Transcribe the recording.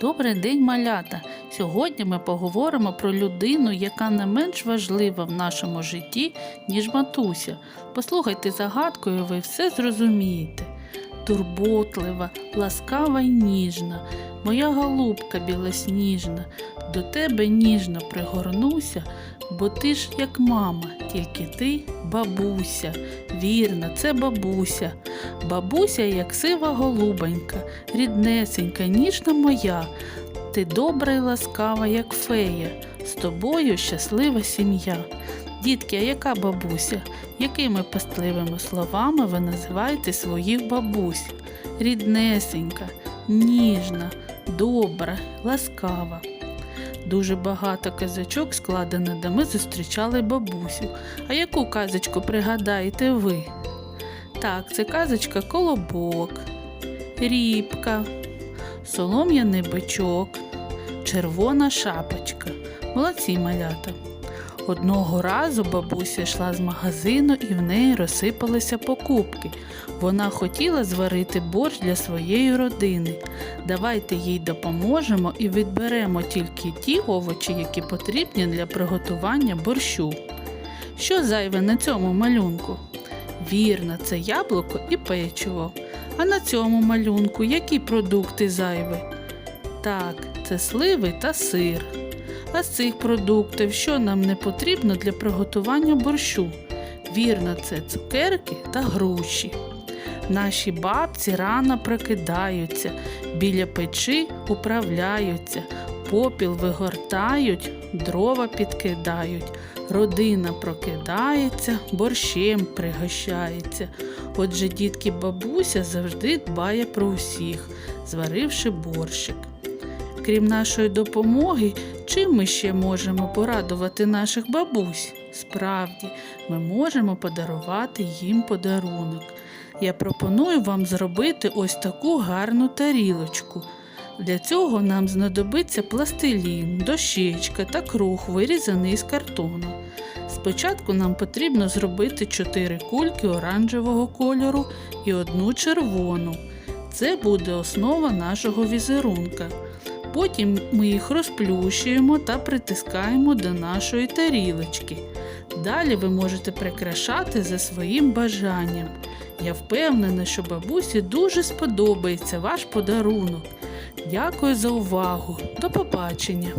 Добрий день, малята! Сьогодні ми поговоримо про людину, яка не менш важлива в нашому житті, ніж матуся. Послухайте загадку, і ви все зрозумієте. Турботлива, ласкава й ніжна, моя голубка білосніжна, до тебе ніжно пригорнуся, бо ти ж як мама, тільки ти бабуся. Вірно, це бабуся. Бабуся, як сива голубонька, ріднесенька, ніжна моя. Ти добра й ласкава, як фея, з тобою щаслива сім'я. Дітки, а яка бабуся? Якими пастливими словами ви називаєте своїх бабусь? Ріднесенька, ніжна, добра, ласкава. Дуже багато казочок складено, де ми зустрічали бабусю. А яку казочку пригадаєте ви? Так, це казочка Колобок, Рібка, Солом'яний бичок, Червона шапочка. Молодці малята. Одного разу бабуся йшла з магазину і в неї розсипалися покупки. Вона хотіла зварити борщ для своєї родини. Давайте їй допоможемо і відберемо тільки ті овочі, які потрібні для приготування борщу. Що зайве на цьому малюнку? Вірно, це яблуко і печиво. А на цьому малюнку які продукти зайві? Так, це сливи та сир. А з цих продуктів, що нам не потрібно для приготування борщу? Вірно, це цукерки та груші. Наші бабці рано прокидаються, біля печі управляються, попіл вигортають, дрова підкидають. Родина прокидається, борщем пригощається. Отже, дітки бабуся завжди дбає про усіх, зваривши борщик. Крім нашої допомоги, чим ми ще можемо порадувати наших бабусь? Справді, ми можемо подарувати їм подарунок. Я пропоную вам зробити ось таку гарну тарілочку. Для цього нам знадобиться пластилін, дощечка та круг, вирізаний з картону. Спочатку нам потрібно зробити 4 кульки оранжевого кольору і одну червону. Це буде основа нашого візерунка. Потім ми їх розплющуємо та притискаємо до нашої тарілочки. Далі ви можете прикрашати за своїм бажанням. Я впевнена, що бабусі дуже сподобається ваш подарунок. Дякую за увагу. До побачення!